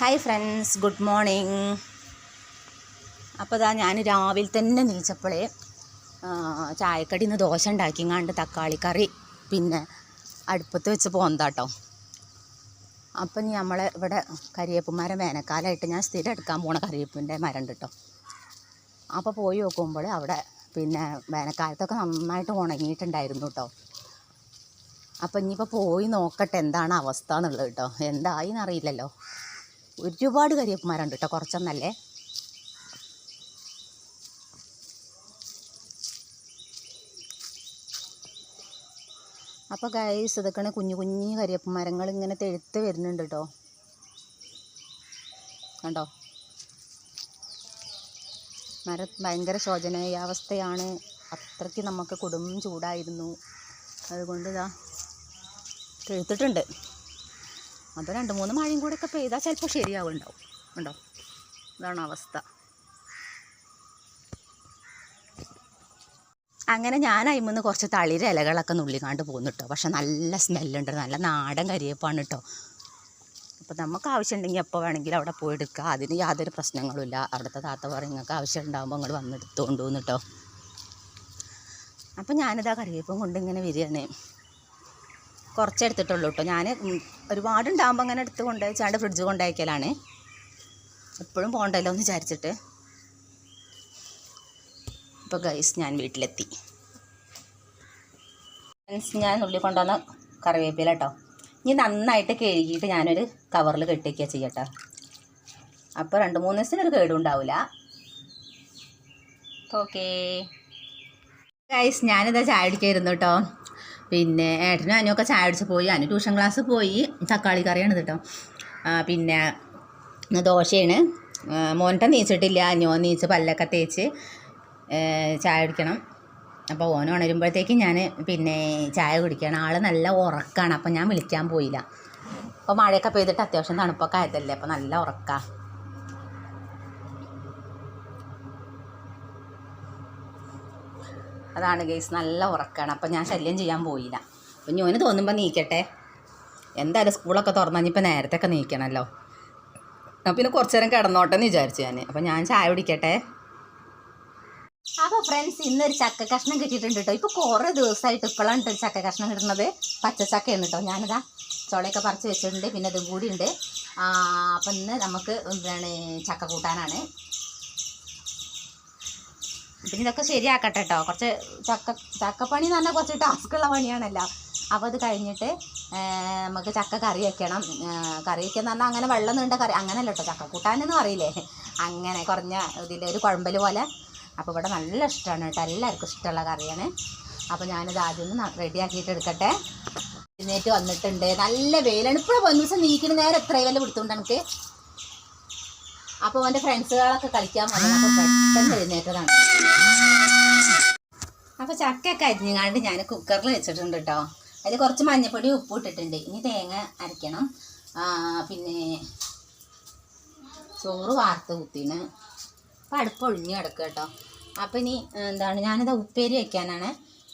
Hi friends good morning. അപ്പോൾ ഇതാ ഞാൻ രാവിലെ തന്നെ നീച്ചപ്പോഴേ ചായക്കടി നിന്ന് ദോശ ഉണ്ടാക്കിങ്ങാണ്ട് തക്കാളി കറി പിന്നെ അടുപ്പത്ത് വെച്ച് പോന്നതാട്ടോ. അപ്പം ഇനി നമ്മളെ ഇവിടെ കരിയേപ്പുമരം വേനൽക്കാലമായിട്ട് ഞാൻ സ്ഥിരം എടുക്കാൻ പോണ കരിയേപ്പിന്റെ മരം കേട്ടോ അപ്പോൾ പോയി നോക്കുമ്പോൾ അവിടെ പിന്നെ വേനൽക്കാലത്തൊക്കെ നന്നായിട്ട് ഉണങ്ങിയിട്ടുണ്ടായിരുന്നു കേട്ടോ അപ്പം ഇനിയിപ്പോൾ പോയി നോക്കട്ടെ എന്താണ് അവസ്ഥ എന്നുള്ളത് കേട്ടോ എന്തായി എന്നറിയില്ലല്ലോ ഒരുപാട് കരിയപ്പന്മാരുണ്ട് കേട്ടോ കുറച്ചൊന്നല്ലേ? അപ്പോൾ ഗൈസ് ഇതൊക്കെയാണ് കുഞ്ഞു കുഞ്ഞു കരിയപ്പന്മാരങ്ങൾ ഇങ്ങനെ തെഴുത്ത് വരുന്നുണ്ട് കേട്ടോ കണ്ടോ? മര ഭയങ്കര ശോചനീയാവസ്ഥയാണ് അത്രയ്ക്ക് നമുക്ക് കൊടും ചൂടായിരുന്നു. അതുകൊണ്ട് ഇതാ തെഴുത്തിട്ടുണ്ട്. അപ്പോൾ രണ്ട് മൂന്ന് മഴയും ഒക്കെ പെയ്താൽ ചിലപ്പോൾ ശരിയാവുണ്ടാവും. ഉണ്ടോ ഇതാണ് അവസ്ഥ. അങ്ങനെ ഞാൻ അയിമെന്ന് കുറച്ച് തളിര ഇലകളൊക്കെ നുള്ളിക്കാണ്ട് പോന്നു കേട്ടോ പക്ഷെ നല്ല സ്മെല്ലുണ്ട്. നല്ല നാടൻ കരിയേപ്പാണ് കേട്ടോ അപ്പോൾ നമുക്ക് ആവശ്യമുണ്ടെങ്കിൽ എപ്പോൾ വേണമെങ്കിലും അവിടെ പോയി എടുക്കുക അതിന് യാതൊരു പ്രശ്നങ്ങളുമില്ല അവിടുത്തെ താത്ത പറയും നിങ്ങൾക്ക് ആവശ്യം ഉണ്ടാകുമ്പോൾ എടുത്തുകൊണ്ട് പോകുന്നു കേട്ടോ അപ്പം ഞാനിതാ കറിവേപ്പം കൊണ്ട് ഇങ്ങനെ വരികയാണ്. കുറച്ച് എടുത്തിട്ടുള്ളൂ കേട്ടോ. ഞാൻ ഒരുപാട് ഉണ്ടാകുമ്പോൾ അങ്ങനെ എടുത്ത് കൊണ്ടുവച്ചാണ്ട് ഫ്രിഡ്ജ് കൊണ്ടുവയ്ക്കലാണ് എപ്പോഴും പോകണ്ടല്ലോ എന്ന് വിചാരിച്ചിട്ട്. ഇപ്പോൾ ഗൈസ് ഞാൻ വീട്ടിലെത്തി. ഫ്രണ്ട്സ് ഞാൻ ഉള്ളി കൊണ്ടുവന്ന കറിവേപ്പില കേട്ടോ ഇനി നന്നായിട്ട് കഴുകിയിട്ട് ഞാനൊരു കവറിൽ കെട്ടിക്കുക ചെയ്യട്ടോ. അപ്പോൾ രണ്ട് മൂന്ന് ദിവസത്തിനൊരു കേടും ഉണ്ടാവില്ല ഓക്കേ ഗൈസ് ഞാനിതാ ചായ അടിക്കായിരുന്നു കേട്ടോ പിന്നെ ഏട്ടനും അനുമൊക്കെ ചായ അടിച്ച് പോയി. അനു ട്യൂഷൻ ക്ലാസ് പോയി. തക്കാളി കറിയാണ് കേട്ടോ. പിന്നെ ദോശയാണ്. മോന്റെ നീച്ചിട്ടില്ല. അനുവോ നീച്ച് പല്ലൊക്കെ തേച്ച് ചായ കുടിക്കണം. അപ്പോൾ ഓൻ ഉണരുമ്പോഴത്തേക്ക് ഞാൻ പിന്നെ ചായ കുടിക്കണം. ആൾ നല്ല ഉറക്കമാണ് അപ്പോൾ ഞാൻ വിളിക്കാൻ പോയില്ല. അപ്പോൾ മഴയൊക്കെ പെയ്തിട്ട് അത്യാവശ്യം തണുപ്പൊക്കെ ആയതല്ലേ? അപ്പോൾ നല്ല ഉറക്കമാണ് അതാണ് ഗെയ്സ് നല്ല ഉറക്കമാണ് അപ്പം ഞാൻ ശല്യം ചെയ്യാൻ പോയില്ല. അപ്പം ഞോന് തോന്നുമ്പോൾ നീക്കട്ടെ. എന്തായാലും സ്കൂളൊക്കെ തുറന്നിപ്പോൾ നേരത്തെ ഒക്കെ നീക്കണമല്ലോ അപ്പം പിന്നെ കുറച്ച് നേരം കിടന്നോട്ടെ എന്ന് വിചാരിച്ചു ഞാൻ അപ്പം ഞാൻ ചായ കുടിക്കട്ടെ. അപ്പോൾ ഫ്രണ്ട്സ് ഇന്നൊരു ചക്ക കഷ്ണം കിട്ടിയിട്ടുണ്ട് കേട്ടോ ഇപ്പോൾ കുറേ ദിവസമായിട്ട് ഇപ്പോഴാണ് ഒരു ചക്ക കഷ്ണം കിട്ടുന്നത്. പച്ചച്ചക്കയാണ് കേട്ടോ ഞാനിതാ ചോളയൊക്കെ പറിച്ച് വെച്ചിട്ടുണ്ട്. പിന്നെ ഇതും കൂടി ഉണ്ട് അപ്പം ഇന്ന് നമുക്ക് എന്താണ് ചക്ക കൂട്ടാനാണ്. പിന്നെ ഇതൊക്കെ ശരിയാക്കട്ടെ കേട്ടോ കുറച്ച് ചക്ക ചക്കപ്പണി എന്ന് പറഞ്ഞാൽ കുറച്ച് ടാസ്ക്കുള്ള പണിയാണല്ലോ. അപ്പോൾ അത് കഴിഞ്ഞിട്ട് നമുക്ക് ചക്ക കറി വയ്ക്കണം കറി എന്ന് പറഞ്ഞാൽ അങ്ങനെ വെള്ളം നീണ്ട കറി അങ്ങനെയല്ല കേട്ടോ ചക്ക കൂട്ടാനെന്ന് പറയില്ലേ അങ്ങനെ കുറഞ്ഞ ഇതിൽ ഒരു കുഴമ്പൽ പോലെ. അപ്പോൾ ഇവിടെ നല്ല ഇഷ്ടമാണ് കേട്ടോ എല്ലാവർക്കും ഇഷ്ടമുള്ള കറിയാണ്. അപ്പോൾ ഞാനിത് ആദ്യം ഒന്ന് റെഡിയാക്കിയിട്ട് എടുക്കട്ടെ. എഴുന്നേറ്റ് വന്നിട്ടുണ്ട്. നല്ല വെയിലാണ്. ഇപ്പോഴും ഒന്നിച്ച് ദിവസം നീക്കുന്ന നേരം എത്ര വെയിലും പിടുത്തുണ്ട് എനിക്ക് അപ്പോൾ എന്റെ ഫ്രണ്ട്സുകളൊക്കെ കളിക്കാൻ വന്നപ്പോൾ പെട്ടെന്ന് എഴുന്നേറ്റതാണ്. അപ്പോൾ ചക്കയൊക്കെ അരിഞ്ഞാണ്ട് ഞാൻ കുക്കറിൽ വെച്ചിട്ടുണ്ട് കേട്ടോ അതിൽ കുറച്ച് മഞ്ഞപ്പൊടി ഉപ്പ് ഇട്ടിട്ടുണ്ട്. ഇനി തേങ്ങ അരയ്ക്കണം പിന്നെ ചോറ് വാർത്ത് കുത്തിന്. അപ്പം അടുപ്പ് ഒഴിഞ്ഞ് കിടക്കുക കേട്ടോ അപ്പം ഇനി എന്താണ് ഞാനിത് ഉപ്പേരി വയ്ക്കാനാണ്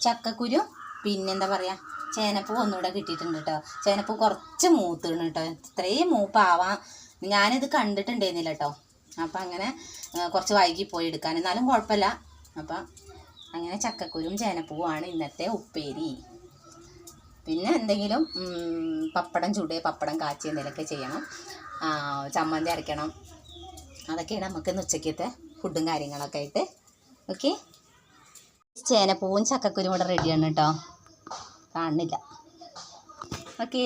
ചക്കക്കുരു പിന്നെ എന്താ പറയുക ചേനപ്പൂ ഒന്നുകൂടെ കിട്ടിയിട്ടുണ്ട് കേട്ടോ ചേനപ്പൂ കുറച്ച് മൂത്തിണ് കേട്ടോ ഇത്രയും മൂപ്പാവാം. ഞാനിത് കണ്ടിട്ടുണ്ടായിരുന്നില്ല കേട്ടോ അപ്പം അങ്ങനെ കുറച്ച് വൈകി പോയി എടുക്കാൻ. എന്നാലും കുഴപ്പമില്ല. അപ്പം അങ്ങനെ ചക്കക്കുരും ചേനപ്പൂവാണ് ഇന്നത്തെ ഉപ്പേരി. പിന്നെ എന്തെങ്കിലും പപ്പടം ചൂടുക പപ്പടം കാച്ചി എന്തെങ്കിലുമൊക്കെ ചെയ്യണം. ചമ്മന്തി അരയ്ക്കണം. അതൊക്കെയാണ് നമുക്ക് ഇന്ന് ഉച്ചയ്ക്കത്തെ ഫുഡും കാര്യങ്ങളൊക്കെ ആയിട്ട്. ഓക്കെ ചേനപ്പൂവും ചക്കക്കുരും കൂടെ റെഡിയാണ് കേട്ടോ കാണുന്നില്ല. ഓക്കെ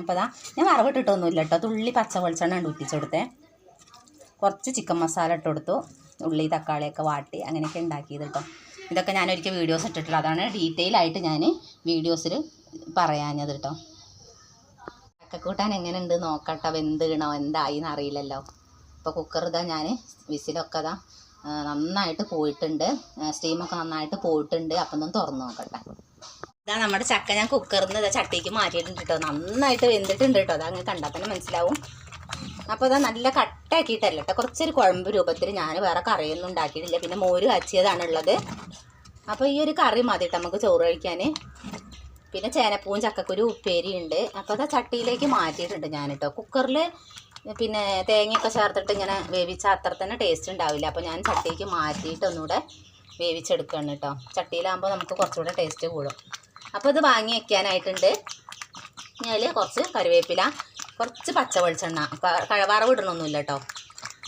അപ്പോൾ അതാ ഞാൻ വറവിട്ടിട്ടൊന്നുമില്ല കേട്ടോ തുള്ളി പച്ച വെളിച്ചെണ്ണ ഉണ്ട് ഉറ്റിച്ച് കൊടുത്തേ കുറച്ച് ചിക്കൻ മസാല ഇട്ട് കൊടുത്തു ഉള്ളി തക്കാളിയൊക്കെ വാട്ടി അങ്ങനെയൊക്കെ ഉണ്ടാക്കിയത് കേട്ടോ ഇതൊക്കെ ഞാൻ ഒരിക്കൽ വീഡിയോസ് ഇട്ടിട്ടുള്ളത് അതാണ് ഡീറ്റെയിൽ ആയിട്ട് ഞാൻ വീഡിയോസിൽ പറയാഞ്ഞത് കേട്ടോ ചക്കക്കൂട്ടാൻ എങ്ങനെയുണ്ട്? നോക്കട്ടെ ഇണോ എന്തായി എന്നറിയില്ലല്ലോ ഇപ്പോൾ കുക്കർ ഇതാ ഞാൻ വിസിലൊക്കെ ഇതാ നന്നായിട്ട് പോയിട്ടുണ്ട്. സ്റ്റീമൊക്കെ നന്നായിട്ട് പോയിട്ടുണ്ട്. അപ്പം ഒന്ന് തുറന്ന് നോക്കട്ടെ. ഇതാ നമ്മുടെ ചക്ക ഞാൻ കുക്കറിൽ നിന്ന് ചട്ടിക്ക് മാറ്റിയിട്ടുണ്ട് കേട്ടോ. നന്നായിട്ട് വെന്തിട്ടുണ്ട് കേട്ടോ. അത് അങ്ങ് കണ്ടാൽ തന്നെ മനസ്സിലാവും. അപ്പോൾ ഇതാ നല്ല കട്ടാക്കിയിട്ടല്ല കേട്ടോ. കുറച്ചൊരു കുഴമ്പ് രൂപത്തിൽ ഞാൻ വേറെ കറിയൊന്നും ഉണ്ടാക്കിയിട്ടില്ല. പിന്നെ മോര് കാച്ചിയതാണുള്ളത്. അപ്പോൾ ഈ ഒരു കറി മതി കേട്ടോ നമുക്ക് ചോറ് കഴിക്കാൻ പിന്നെ ചേനപ്പൂവും ചക്കക്കുരു ഉപ്പേരി ഉണ്ട് അപ്പോൾ അത് ചട്ടിയിലേക്ക് മാറ്റിയിട്ടുണ്ട് ഞാൻ കേട്ടോ. കുക്കറിൽ പിന്നെ തേങ്ങയൊക്കെ ചേർത്തിട്ട് ഇങ്ങനെ വേവിച്ച അത്ര തന്നെ ടേസ്റ്റ് ഉണ്ടാവില്ല. അപ്പോൾ ഞാൻ ചട്ടിക്ക് മാറ്റിയിട്ട് ഒന്നുകൂടെ വേവിച്ചെടുക്കുകയാണ് കേട്ടോ. ചട്ടിയിലാകുമ്പോൾ നമുക്ക് കുറച്ചുകൂടെ ടേസ്റ്റ് കൂടും. അപ്പോൾ ഇത് വാങ്ങി വെക്കാനായിട്ടുണ്ട്. ഞാൻ കുറച്ച് കറിവേപ്പില കുറച്ച് പച്ച വെളിച്ചെണ്ണ വറവിടണമൊന്നുമില്ല കേട്ടോ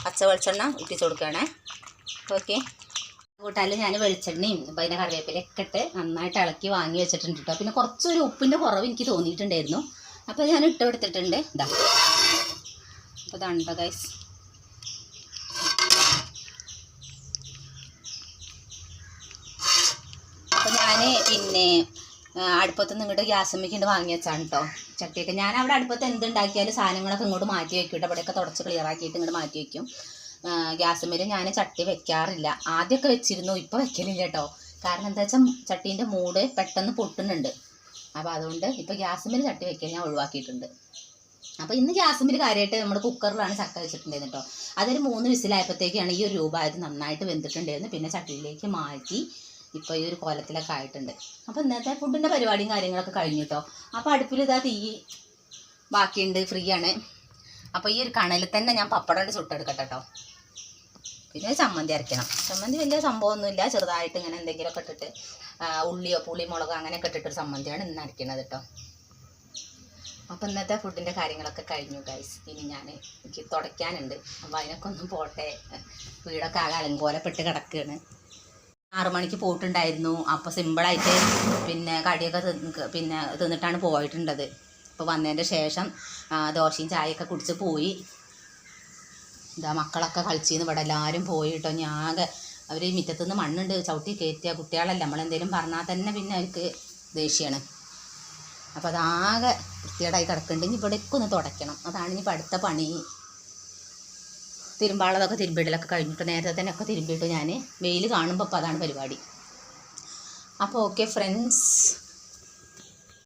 പച്ച വെളിച്ചെണ്ണ ഇട്ടിച്ച് കൊടുക്കുകയാണേ. ഓക്കെ. കൂട്ടാൽ ഞാൻ വെളിച്ചെണ്ണയും അതിന്റെ കറിവേപ്പിലയൊക്കെ ഇട്ട് നന്നായിട്ട് ഇളക്കി വാങ്ങി വെച്ചിട്ടുണ്ട് കേട്ടോ പിന്നെ കുറച്ചൊരു ഉപ്പിന്റെ കുറവ് എനിക്ക് തോന്നിയിട്ടുണ്ടായിരുന്നു. അപ്പോൾ ഞാൻ ഇട്ട് കൊടുത്തിട്ടുണ്ട്. ഇതാ അപ്പോൾ ഇതാണ് ഗൈസ് അപ്പോൾ ഞാൻ പിന്നെ ആ, അടുപ്പത്തുനിന്ന് ഇങ്ങോട്ട് ഗ്യാസമ്മയ്ക്ക് വാങ്ങി വെച്ചാണ് കേട്ടോ ചട്ടിയൊക്കെ ഞാൻ അവിടെ അടുപ്പത്ത് എന്തുണ്ടാക്കിയാലും സാധനങ്ങളൊക്കെ ഇങ്ങോട്ട് മാറ്റി വെക്കും. കേട്ടോ അവിടെയൊക്കെ തുടച്ച് ക്ലിയർ ആക്കിയിട്ട് ഇങ്ങോട്ട് മാറ്റി വെക്കും. അമ്മയിൽ ഞാൻ ചട്ടി വെക്കാറില്ല. ആദ്യമൊക്കെ വെച്ചിരുന്നു ഇപ്പോൾ വെക്കലില്ല കേട്ടോ കാരണം എന്താ വെച്ചാൽ ചട്ടീന്റെ മൂട് പെട്ടെന്ന് പൊട്ടുന്നുണ്ട്. അപ്പോൾ അതുകൊണ്ട് ഇപ്പോൾ ഗ്യാസുമ്മേൽ ചട്ടി വെക്കാൻ ഞാൻ ഒഴിവാക്കിയിട്ടുണ്ട്. അപ്പോൾ ഇന്ന് ഗ്യാസുമ്മേൽ കാര്യമായിട്ട് നമ്മൾ കുക്കറിലാണ് ചക്ക വെച്ചിട്ടുണ്ടായിരുന്നു കേട്ടോ അതൊരു മൂന്ന് വിസിലായപ്പോഴത്തേക്കാണ് ഈ ഒരു രൂപ ആയത് നന്നായിട്ട് വെന്തിട്ടുണ്ടായിരുന്നു പിന്നെ ചട്ടിയിലേക്ക് മാറ്റി ഇപ്പോൾ ഈ ഒരു കോലത്തിലൊക്കെ ആയിട്ടുണ്ട്. അപ്പോൾ ഇന്നത്തെ ഫുഡിന്റെ പരിപാടിയും കാര്യങ്ങളൊക്കെ കഴിഞ്ഞു കേട്ടോ അപ്പോൾ അടുപ്പിൽ ഇതാ തീ ബാക്കിയുണ്ട് ഫ്രീ ആണ് അപ്പോൾ ഈ ഒരു കണലിൽ തന്നെ ഞാൻ പപ്പടം ചുട്ടെടുക്കട്ടെ കേട്ടോ പിന്നെ ചമ്മന്തി അരയ്ക്കണം ചമ്മന്തി വലിയ സംഭവമൊന്നുമില്ല. ചെറുതായിട്ട് ഇങ്ങനെ എന്തെങ്കിലുമൊക്കെ ഇട്ടിട്ട് ഉള്ളിയോ പുളി മുളകോ അങ്ങനെയൊക്കെ ഇട്ടിട്ടൊരു ചമ്മന്തിയാണ് ഇന്ന് അരയ്ക്കുന്നത് കേട്ടോ അപ്പം ഇന്നത്തെ ഫുഡിന്റെ കാര്യങ്ങളൊക്കെ കഴിഞ്ഞു ഗൈസ് ഇനി ഞാൻ എനിക്ക് തുടയ്ക്കാനുണ്ട്. അപ്പോൾ അതിനൊക്കെ ഒന്ന് പോട്ടെ. വീടൊക്കെ ആകെ അലങ്കോലപ്പെട്ട് കിടക്കുകയാണ് ആറു മണിക്ക് പോയിട്ടുണ്ടായിരുന്നു അപ്പോൾ സിമ്പിളായിട്ട് പിന്നെ കടിയൊക്കെ പിന്നെ തിന്നിട്ടാണ് പോയിട്ടുണ്ടത് അപ്പോൾ വന്നതിന്റെ ശേഷം ദോശയും ചായയൊക്കെ കുടിച്ച് പോയി. ഇതാ മക്കളൊക്കെ കളിച്ചിന്ന് ഇവിടെ എല്ലാവരും പോയി കേട്ടോ. ഞാകെ അവർ ഈ മുറ്റത്തുനിന്ന് മണ്ണുണ്ട്. ചവിട്ടി കയറ്റിയ കുട്ടികളല്ല. നമ്മളെന്തെങ്കിലും പറഞ്ഞാൽ തന്നെ പിന്നെ അവർക്ക് ദേഷ്യമാണ് അപ്പോൾ അതാകെ വൃത്തികേടായി കിടക്കുന്നുണ്ട്. ഇനി ഇവിടേക്കൊന്ന് തുടയ്ക്കണം. അതാണ് ഇനി അടുത്ത പണി. തിരുമ്പാളതൊക്കെ തിരുമ്പിടലൊക്കെ കഴിഞ്ഞിട്ട് നേരത്തെ തന്നെ ഒക്കെ തിരുമ്പിയിട്ട് ഞാൻ വെയിൽ കാണുമ്പോൾ അപ്പോൾ അതാണ് പരിപാടി. അപ്പോൾ ഓക്കെ ഫ്രണ്ട്സ്.